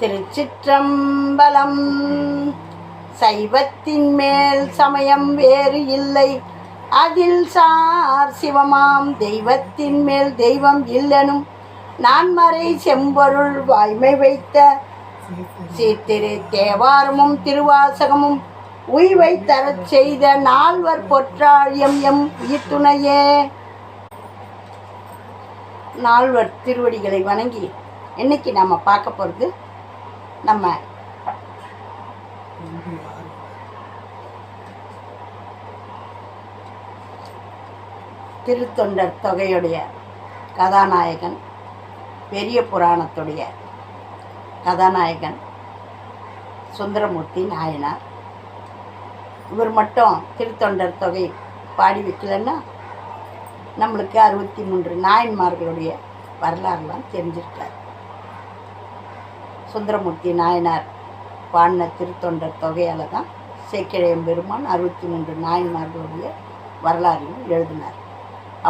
திருச்சிற்றம்பலம். சைவத்தின் மேல் சமயம் வேறு இல்லை. அதில் சார் சிவமாம் தெய்வத்தின் மேல் தெய்வம் இல்லனும். நான்மறை செம்பொருள் வாய்மை வைத்த சீர்திரு தேவாரமும் திருவாசகமும் உய்வை தரச் செய்த நால்வர் பொற்றாழியம் எம் உயிர்த்துணையே. நால்வர் திருவடிகளை வணங்கி இன்னைக்கு நம்ம பார்க்க போகிறது நம்ம திருத்தொண்டர் தொகையுடைய கதாநாயகன் பெரிய புராணத்துடைய கதாநாயகன் சுந்தரமூர்த்தி நாயனார். இவர் மட்டும் திருத்தொண்டர் தொகை பாடி வைக்கலன்னா நம்மளுக்கு அறுபத்தி மூன்று நாயன்மார்களுடைய வரலாறுலாம் தெரிஞ்சிருக்காரு சுந்தரமூர்த்தி நாயனார் பாடின திருத்தொண்டர் தொகையால் தான் சேக்கிழையம் பெருமான் அறுபத்தி மூன்று நாயன்மார்களுடைய வரலாறையும் எழுதினார்.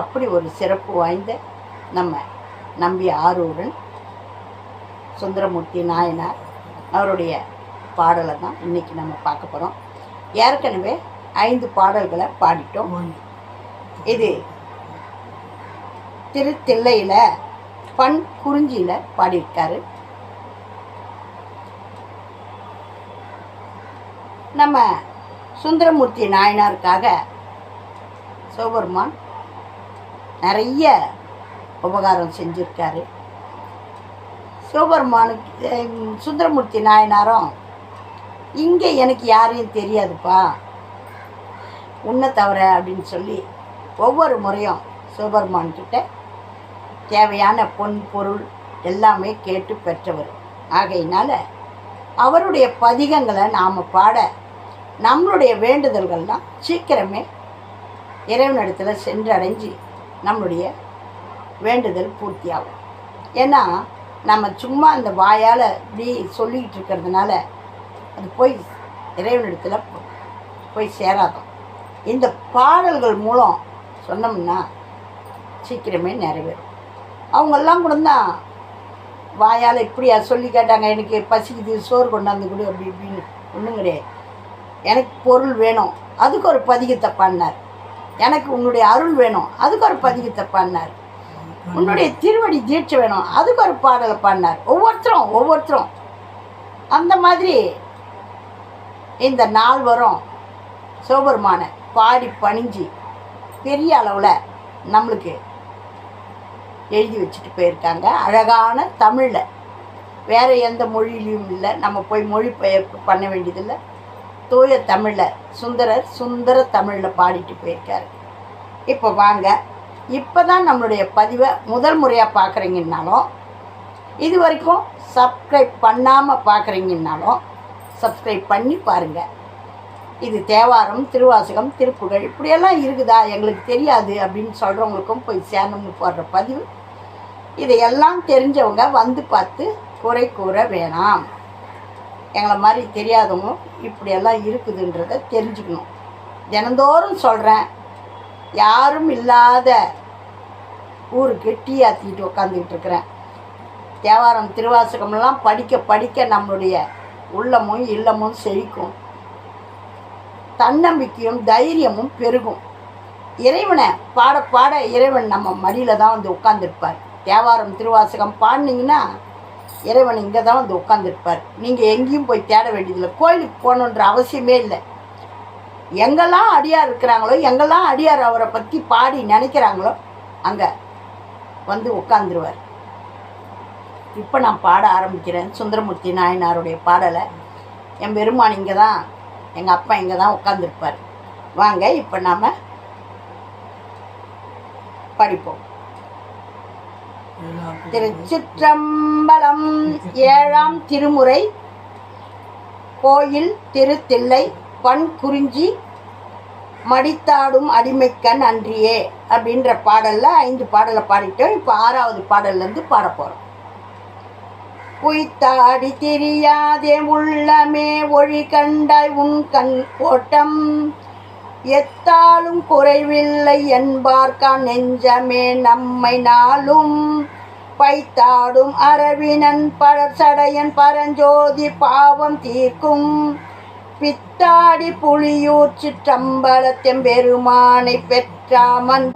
அப்படி ஒரு சிறப்பு வாய்ந்த நம்ம நம்பி ஆரூரன் சுந்தரமூர்த்தி நாயனார் அவருடைய பாடலை தான் இன்றைக்கி நம்ம பார்க்க போகிறோம் ஏற்கனவே ஐந்து பாடல்களை பாடிட்டோம். இது திருத்தில்லையில் பண் குறிஞ்சியில் பாடியிருக்காரு. நம்ம சுந்தரமூர்த்தி நாயனாருக்காக சிவபெருமான் நிறைய உபகாரம் செஞ்சுருக்காரு. சிவபெருமானுக்கு சுந்தரமூர்த்தி நாயனாரும் இங்கே எனக்கு யாரையும் தெரியாதுப்பா. உன்னை தவிர அப்படின்னு சொல்லி ஒவ்வொரு முறையும் சிவபெருமான்கிட்ட தேவையான பொன் பொருள் எல்லாமே கேட்டு பெற்றவர். ஆகையினால அவருடைய பதிகங்களை நாம் பாட நம்மளுடைய வேண்டுதல்கள்லாம் சீக்கிரமே இறைவனிடத்தில் சென்றடைஞ்சு நம்மளுடைய வேண்டுதல் பூர்த்தியாகும். ஏன்னா நம்ம சும்மா அந்த வாயால் இப்படி சொல்லிக்கிட்டு இருக்கிறதுனால அது போய் இறைவனிடத்தில் போய் சேராதோம் இந்த பாடல்கள் மூலம் சொன்னோம்னா சீக்கிரமே நிறைவேறும். அவங்கெல்லாம் கூட தான் வாயால் இப்படியா சொல்லி கேட்டாங்க எனக்கு பசிக்குது சோறு கொண்டாந்து கொடு அப்படி இப்படின்னு ஒன்றும் கிடையாது. எனக்கு பொருள் வேணும். அதுக்கு ஒரு பதிகத்தை பண்ணார். எனக்கு உன்னுடைய அருள் வேணும். அதுக்கு ஒரு பதிகத்தை பண்ணார். உன்னுடைய திருவடி தீட்சை வேணும். அதுக்கு ஒரு பாடலை பாடினார் ஒவ்வொருத்தரும் ஒவ்வொருத்தரும். அந்த மாதிரி இந்த நால்வரும் சோபருமான பாடி பணிஞ்சு பெரிய அளவில் நம்மளுக்கு எழுதி வச்சுட்டு போயிருக்காங்க. அழகான தமிழில். வேறு எந்த மொழியிலையும் இல்லை. நம்ம போய் மொழிபெயர்ப்பு பண்ண வேண்டியதில்லை. தூய தமிழில் சுந்தரர் சுந்தர தமிழில் பாடிட்டு போயிருக்காரு. இப்போ வாங்க இப்போ தான் நம்மளுடைய பதிவை முதல் முறையாக பார்க்குறீங்கன்னாலும் இது வரைக்கும் சப்ஸ்கிரைப் பண்ணாமல் பார்க்குறீங்கன்னாலும் சப்ஸ்கிரைப் பண்ணி பாருங்கள் இது தேவாரம் திருவாசகம் திருப்புகள் இப்படியெல்லாம் இருக்குதா? எங்களுக்கு தெரியாது அப்படின்னு சொல்கிறவங்களுக்கும் போய் சேரணும்னு போடுற பதிவு. இதையெல்லாம் தெரிஞ்சவங்க வந்து பார்த்து குறை கூற வேணாம். எங்களை மாதிரி தெரியாதவங்க இப்படியெல்லாம் இருக்குதுன்றத தெரிஞ்சுக்கணும். தினந்தோறும் சொல்கிறேன் யாரும் இல்லாத ஊருக்கு டீ ஆற்றிக்கிட்டு உட்காந்துக்கிட்டு இருக்கிறேன். தேவாரம் திருவாசகம்லாம் படிக்க படிக்க நம்மளுடைய உள்ளமும் இல்லமும் செழிக்கும். தன்னம்பிக்கையும் தைரியமும் பெருகும். இறைவனை பாட பாட இறைவன் நம்ம மடியில் தான் வந்து உட்காந்துருப்பார் தேவாரம் திருவாசகம் பாடினீங்கன்னா இறைவன் இங்கே தான் வந்து உட்காந்துருப்பார் நீங்கள் எங்கேயும் போய் தேட வேண்டியதில்லை. கோயிலுக்கு போகணுன்ற அவசியமே இல்லை. எங்கெல்லாம் அடியார் இருக்கிறாங்களோ எங்கெல்லாம் அடியார் அவரை பற்றி பாடி நினைக்கிறாங்களோ அங்கே வந்து உட்காந்துருவார் இப்போ நான் பாட ஆரம்பிக்கிறேன். சுந்தரமூர்த்தி நாயனாருடைய பாடலை. என் பெருமான் இங்கே தான் எங்கள் அப்பா இங்கே தான் உட்காந்துருப்பார் வாங்க இப்போ நாம் படிப்போம். திருச்சிற்றம்பலம் ஏழாம் திருமுறை கோயில் திருத்தில்லை பண் குறிஞ்சி மடித்தாடும் அடிமைக்கண் அன்றியே அப்படின்ற பாடலில் ஐந்து பாடலை பாடிட்டோம் இப்போ ஆறாவது பாடல்லேருந்து பாட போகிறோம் குய்த்தாடி தெரியாதே உள்ளமே ஒழி கண்டாய் உன் கண் ஓட்டம். எத்தாலும் குறைவில்லை என்பார்க்கான் நெஞ்சமே நம்மை நாளும். பைத்தாடும் அரவினன் பழசடையன் பரஞ்சோதி பாவம் தீர்க்கும். பித்தாடி புலியூர் சிற்றம்பலத்தெம்பெருமானை பெற்றாமன்.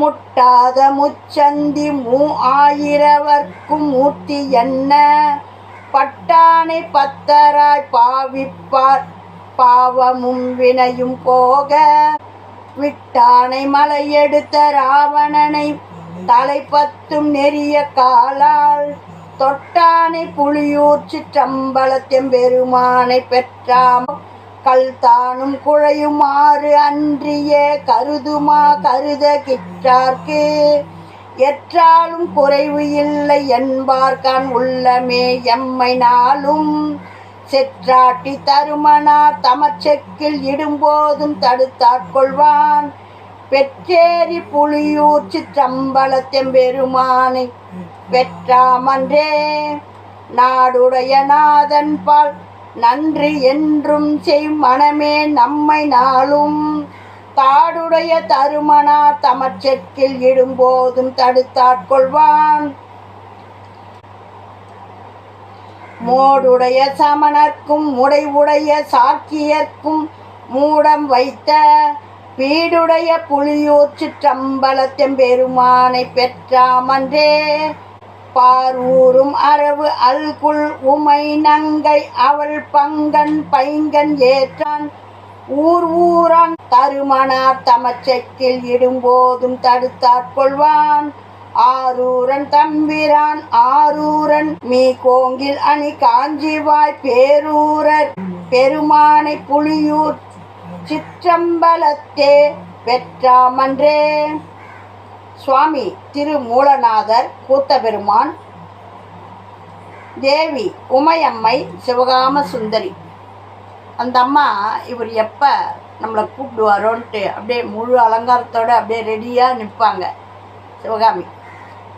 முட்டாத முச்சந்தி மூ ஆயிரவர்க்கும் மூர்த்தி என்ன? பட்டானை பத்தராய் பாவிப்பார். பாவமும் வினையும் போக விட்டானை மலையெடுத்த ராவணனை தலை பத்தும் நெறிய காலால் தொட்டானை புலியூர் சிற்றம்பலத்தெம்பெருமானை பெற்றாம். கல் தானும் குழையுமாறு அன்றியே கருதுமா கருத கிற்றார்க்கு. எற்றாலும் குறைவு இல்லை என்பார்கான் உள்ளமே எம்மை நாளும் செற்றாட்டி தருமனார் தமச்செக்கில் இடும்போதும் தடுத்தாட்கொள்வான். பெற்றேரி புலியூர் சிற்றம்பலத்தெம்பெருமானை பெற்றாமன்றே. நாடுடைய நாதன் பால் நன்றி என்றும் செய் மனமே நம்மை நாளும். தாடுடைய தருமனார் தமச்செக்கில் இடும்போதும் தடுத்தாட்கொள்வான். மோடுடைய சமணர்க்கும் முடைவுடைய சாக்கியர்க்கும் மூடம் வைத்த பீடுடைய புலியூர் சிற்றம்பலத்தெம்பெருமானை பெற்றாமன்றே பார்வூரும் அரவு அல்குல் உமை நங்கை அவள் பங்கன் பைங்கன் ஏற்றான். ஊர் ஊரான் தருமனார் தமச்செக்கில் இடும்போதும் தடுத்தாற் கொள்வான். ஆரூரன் தம்பிரான் ஆரூரன் மீ கோங்கில் அணி காஞ்சிவாய் பேரூரர் பெருமானை புலியூர் சிற்றம்பலத்தே பெற்றாமன்றே. சுவாமி திருமூலநாதர் கூத்தபெருமான் தேவி உமையம்மை சிவகாம சுந்தரி. அந்த அம்மா இவர் எப்போ நம்மளை கூப்பிடுவாரோன்ட்டு அப்படியே முழு அலங்காரத்தோடு அப்படியே ரெடியாக நிற்பாங்க சிவகாமி.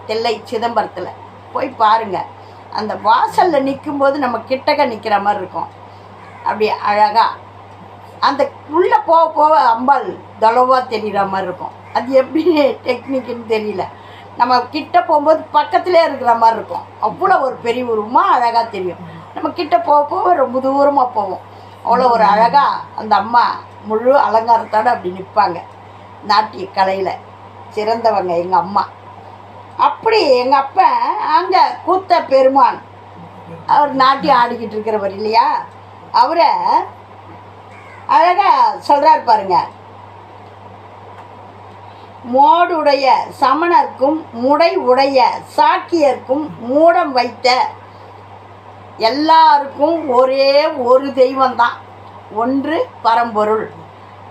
தில்லை சிதம்பரத்தில். போய் பாருங்கள் அந்த வாசலில் நிற்கும்போது நம்ம கிட்டக்க நிற்கிற மாதிரி இருக்கும். அப்படி அழகாக அந்த உள்ளே போக போக அம்பாள் தொலைவாக தெரிகிற மாதிரி இருக்கும். அது எப்படி டெக்னிக்குன்னு தெரியல. நம்ம கிட்ட போகும்போது பக்கத்திலே இருக்கிற மாதிரி இருக்கும். அவ்வளோ ஒரு பெரிய உருவமாக அழகாக தெரியும். நம்ம கிட்ட போக போக ரொம்ப தூரமாக போவோம். அவ்வளோ ஒரு அழகாக அந்த அம்மா முழு அலங்காரத்தோடு அப்படி நிற்பாங்க நாட்டிய கலையில் சிறந்தவங்க எங்கள் அம்மா. அப்படி எங்கள் அப்பா அங்கே கூத்த பெருமான் அவர் நாட்டியம் ஆடிக்கிட்டு இருக்கிறவர் இல்லையா? அவரை அழகாக சொல்கிறார் பாருங்க. மோடுடைய சமணர்க்கும் முடை உடைய சாக்கியர்க்கும் மூடம் வைத்த எல்லாருக்கும் ஒரே ஒரு தெய்வம்தான். ஒன்று பரம்பொருள்.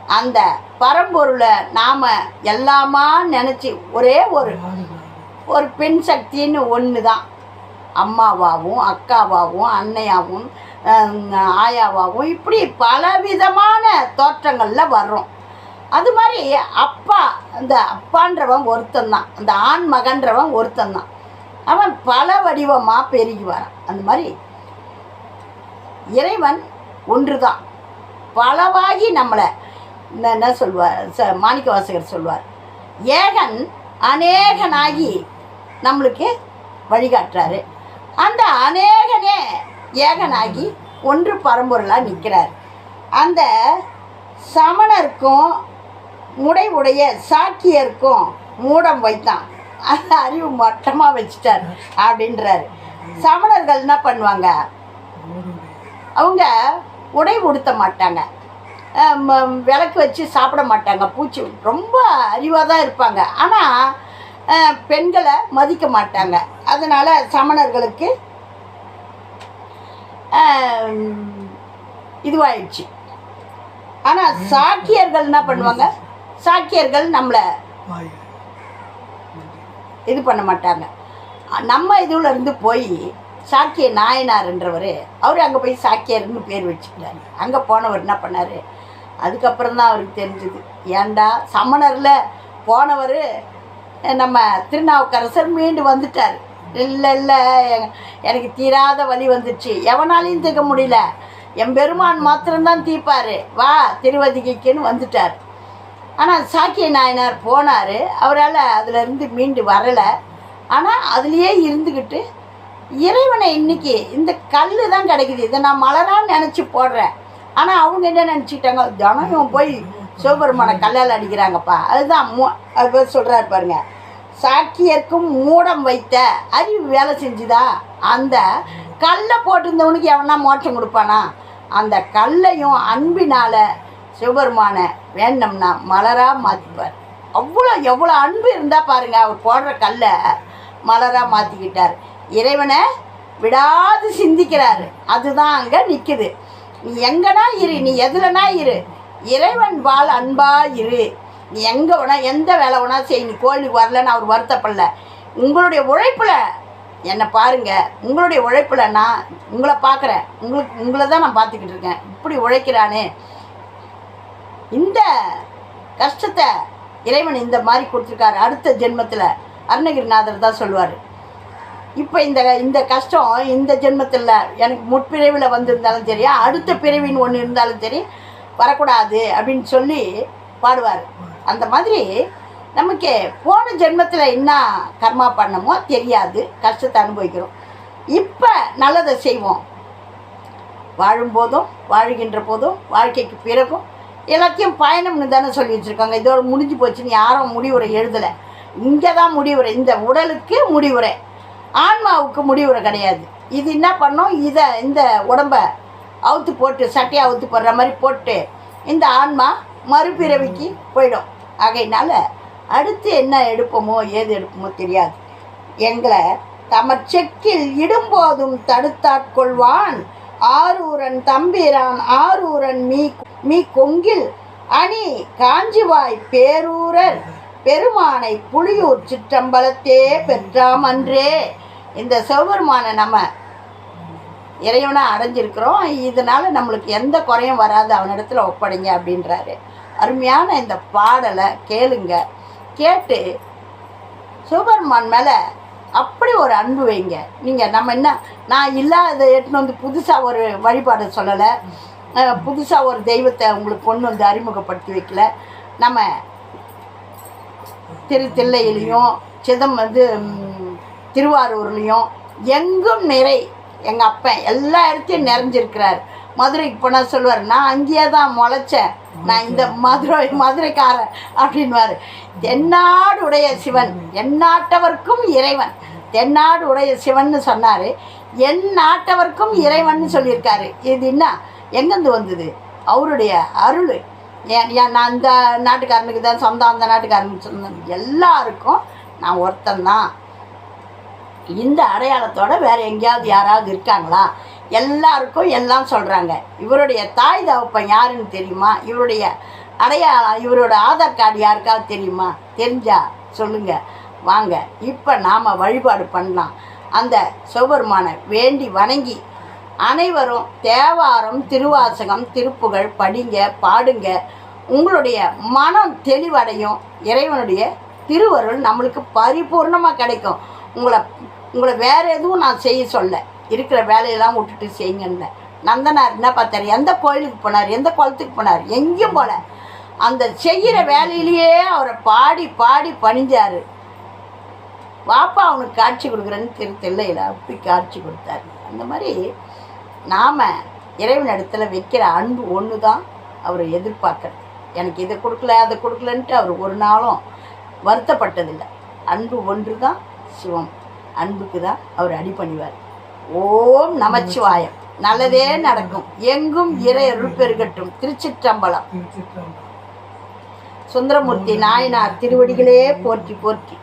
அந்த பரம்பொருளை நாம் எல்லாமா நினச்சி ஒரே ஒரு ஒரு பெண் சக்தின்னு ஒன்று தான் அம்மாவாகவும் அக்காவாகவும் அன்னையாகவும் ஆயாவாகவும் இப்படி பலவிதமான தோற்றங்களில் வர்றோம். அது மாதிரி அப்பா அந்த அப்பான்றவன் ஒருத்தன் தான் அந்த ஆண் மகன்றவன் ஒருத்தன் தான் அவன் பல வடிவமாக பெருகி வரான் அந்த மாதிரி இறைவன் ஒன்று தான் பலவாகி நம்மளை இந்த என்ன சொல்வார்? ச மாணிக்க வாசகர் சொல்வார் ஏகன் அநேகனாகி நம்மளுக்கு வழிகாட்டுறாரு. அந்த அநேகனே ஏகனாகி ஒன்று பரம்பொருளாக நிற்கிறார் அந்த சமணருக்கும் முடை உடைய சாக்கியருக்கும் மூடம் வைத்தான். அந்த அறிவு மட்டமாக வச்சுட்டார் அப்படின்றாரு. சமணர்கள் என்ன பண்ணுவாங்க? அவங்க உடை உடுத்த மாட்டாங்க. ம- விளக்கு வச்சு சாப்பிட மாட்டாங்க. பூச்சி ரொம்ப அறிவாக தான் இருப்பாங்க. ஆனால் பெண்களை மதிக்க மாட்டாங்க. அதனால் சமணர்களுக்கு இதுவாயிடுச்சு. ஆனால் சாக்கியர்கள் என்ன பண்ணுவாங்க? சாக்கியர்கள் நம்மளை இது பண்ண மாட்டாங்க. நம்ம இதுல இருந்து போய் சாக்கிய நாயனார்ன்றவர் அவர் அங்கே போய் சாக்கியர்னு பேர் வச்சுக்கிட்டாரு. அங்கே போனவர் என்ன பண்ணார்? அதுக்கப்புறம் தான் அவருக்கு தெரிஞ்சது. ஏன்டா சமணரில் போனவர் நம்ம திருநாவுக்கரசர் மீண்டு வந்துட்டார். இல்லை இல்லை எனக்கு தீராத வழி வந்துடுச்சு எவனாலையும் தீர்க்க முடியல. என் பெருமான் மாத்திரம்தான் தீர்ப்பார். வா திருவதிகைக்குன்னு வந்துட்டார். ஆனால் சாக்கிய நாயனார் போனார். அவரால் அதுலேருந்து மீண்டு வரலை. ஆனால் அதுலேயே இருந்துக்கிட்டு இறைவனை இன்றைக்கி இந்த கல் தான் கிடைக்குது. இதை நான் மலரான்னு நினச்சி போடுறேன். ஆனால் அவங்க என்ன நினச்சிக்கிட்டாங்க? தினம் போய் சிவபெருமான கல்லால் அடிக்கிறாங்கப்பா. அதுதான் மூ அது பேர் சொல்கிறாரு பாருங்க. சாக்கியர்க்கும் மூடம் வைத்த அறிவு வேலை செஞ்சுதா? அந்த கல்லை போட்டிருந்தவனுக்கு எவனா மோட்சம் கொடுப்பானா? அந்த கல்லையும் அன்பினால் சிவபெருமானை வேண்டோம்னா மலராக மாற்றிப்பார் அவ்வளோ எவ்வளோ அன்பு இருந்தால் பாருங்க அவர் போடுற கல்லை மலராக மாற்றிக்கிட்டார் இறைவனை விடாது சிந்திக்கிறாரு. அதுதான் அங்கே நிற்குது நீ எங்கன்னா இரு நீ எதுலனா இரு. இறைவன் பால் அன்பா இரு. நீ எங்கே வேணா எந்த வேலை வேணா செய் நீ கோயிலுக்கு வரலன்னு அவர் வருத்தப்படல. உங்களுடைய உழைப்பில் என்னை பாருங்கள் உங்களுடைய உழைப்பில் நான் உங்களை பார்க்குறேன் உங்களுக்கு உங்களை தான் நான் பார்த்துக்கிட்டு இருக்கேன். இப்படி உழைக்கிறானே. இந்த கஷ்டத்தை இறைவன் இந்த மாதிரி கொடுத்துருக்காரு. அடுத்த ஜென்மத்தில் அருணகிரிநாதர் தான் சொல்லுவார். இப்போ இந்த இந்த கஷ்டம் இந்த ஜென்மத்தில் எனக்கு முற்பிறவியில் வந்திருந்தாலும் சரி அடுத்த பிறவின்னு ஒன்று இருந்தாலும் சரி வரக்கூடாது அப்படின்னு சொல்லி பாடுவார். அந்த மாதிரி நமக்கு போன ஜென்மத்தில் என்ன கர்மா பண்ணமோ தெரியாது கஷ்டத்தை அனுபவிக்கிறோம். இப்போ நல்லதை செய்வோம். வாழும்போதும் வாழுகின்ற போதும் வாழ்க்கைக்கு பிறகும் எல்லாத்தையும் பயணம்னு தானே சொல்லி வச்சுருக்காங்க. இதோட முடிஞ்சு போச்சுன்னு யாரும் முடிவுரை எழுதலை. இங்கே தான் முடிவுரை இந்த உடலுக்கு முடிவுரை ஆன்மாவுக்கு முடிவுரை கிடையாது. இது என்ன பண்ணோம்? இதை இந்த உடம்ப அவுத்து போட்டு சட்டையை அவுத்து போடுற மாதிரி போட்டு இந்த ஆன்மா மறுபிறவிக்கு போயிடும். ஆகையினால அடுத்து என்ன எடுப்போமோ ஏது எடுப்போமோ தெரியாது. எங்களை தமர் செக்கில் இடும்போதும் தடுத்தாட்கொள்வான் ஆரூரன் தம்பிரான் ஆரூரன் மீ மீ கொங்கில். அணி காஞ்சிவாய் பேரூரர் பெருமானை புலியூர் சிற்றம்பலத்தே பெற்றாம் அன்றே. இந்த சிவபெருமானை நம்ம இறைவனாக அடைஞ்சிருக்கிறோம். இதனால் நம்மளுக்கு எந்த குறையும் வராது. அவனிடத்தில் ஒப்படைங்க அப்படின்றாரு. அருமையான இந்த பாடலை கேளுங்க. கேட்டு சூப்பர்மான் மேலே அப்படி ஒரு அன்பு வைங்க. நீங்கள் நம்ம என்ன நான் இல்லாத எடுத்துன்னு வந்து புதுசாக ஒரு வழிபாடு சொல்லலை. புதுசாக ஒரு தெய்வத்தை உங்களுக்கு கொண்டு வந்து அறிமுகப்படுத்தி வைக்கல. நம்ம திரு தில்லையிலையும் சிதம் வந்து திருவாரூர்லேயும் எங்கும் நிறை எங்கள் அப்பன் எல்லா இடத்தையும் நிறைஞ்சிருக்கிறார். மதுரைக்கு போனால் சொல்லுவார் நான் அங்கேயே தான் முளைச்சேன். நான் இந்த மதுரை மதுரைக்காரன் அப்படின்வார் தென்னாடு உடைய சிவன் எந்நாட்டவர்க்கும் இறைவன். தென்னாடு உடைய சிவன்னு சொன்னார். என் நாட்டவர்க்கும் இறைவன் சொல்லியிருக்காரு. இது என்ன? எங்கேருந்து வந்தது? அவருடைய அருள். ஏன் நான் இந்த நாட்டுக்காரனுக்கு தான் சொந்தம் அந்த நாட்டுக்காரனுக்கு சொந்தம். எல்லாருக்கும் நான் ஒருத்தன்தான் இந்த அடையாளத்தோட வேற எங்கேயாவது யாராவது இருக்காங்களா? எல்லாருக்கும் எல்லாம் சொல்கிறாங்க இவருடைய தாய் தகப்பன் யாருன்னு தெரியுமா? இவருடைய அடையாளம் இவரோட ஆதார் கார்டு யாருக்காவது தெரியுமா? தெரிஞ்சா சொல்லுங்க. வாங்க. இப்போ நாம் வழிபாடு பண்ணலாம். அந்த சிவபெருமானை வேண்டி வணங்கி அனைவரும் தேவாரம் திருவாசகம் திருப்புகழ் படிங்க பாடுங்க. உங்களுடைய மனம் தெளிவடையும். இறைவனுடைய திருவருள் நம்மளுக்கு பரிபூர்ணமாக கிடைக்கும். உங்களை உங்களை வேறு எதுவும் நான் செய்ய சொல்ல. இருக்கிற வேலையெல்லாம் விட்டுட்டு செய்யுங்கன்னு நந்தனார் என்ன பார்த்தாரு? எந்த கோயிலுக்கு போனார்? எந்த குளத்துக்கு போனார்? எங்கேயும் போல. அந்த செய்கிற வேலையிலேயே அவரை பாடி பாடி பணிஞ்சார். வாப்பா அவனுக்கு காட்சி கொடுக்குறேன்னு திரு தில்லையில் அப்படி காட்சி கொடுத்தாரு. அந்த மாதிரி நாம் இறைவன் இடத்துல வைக்கிற அன்பு ஒன்று தான் அவரை எதிர்பார்க்குறது. எனக்கு இதை கொடுக்கல அதை கொடுக்கலன்ட்டு அவர் ஒரு நாளும் வருத்தப்பட்டதில்லை. அன்பு ஒன்று தான் சிவம். அன்புக்கு தான் அவர் அடிபணிவார். ஓம் நமச்சிவாயம். நல்லதே நடக்கும். எங்கும் இறை அருள் பெருகட்டும் திருச்சிற்றம்பலம். சுந்தரமூர்த்தி நாயனார் திருவடிகளே போற்றி போற்றி.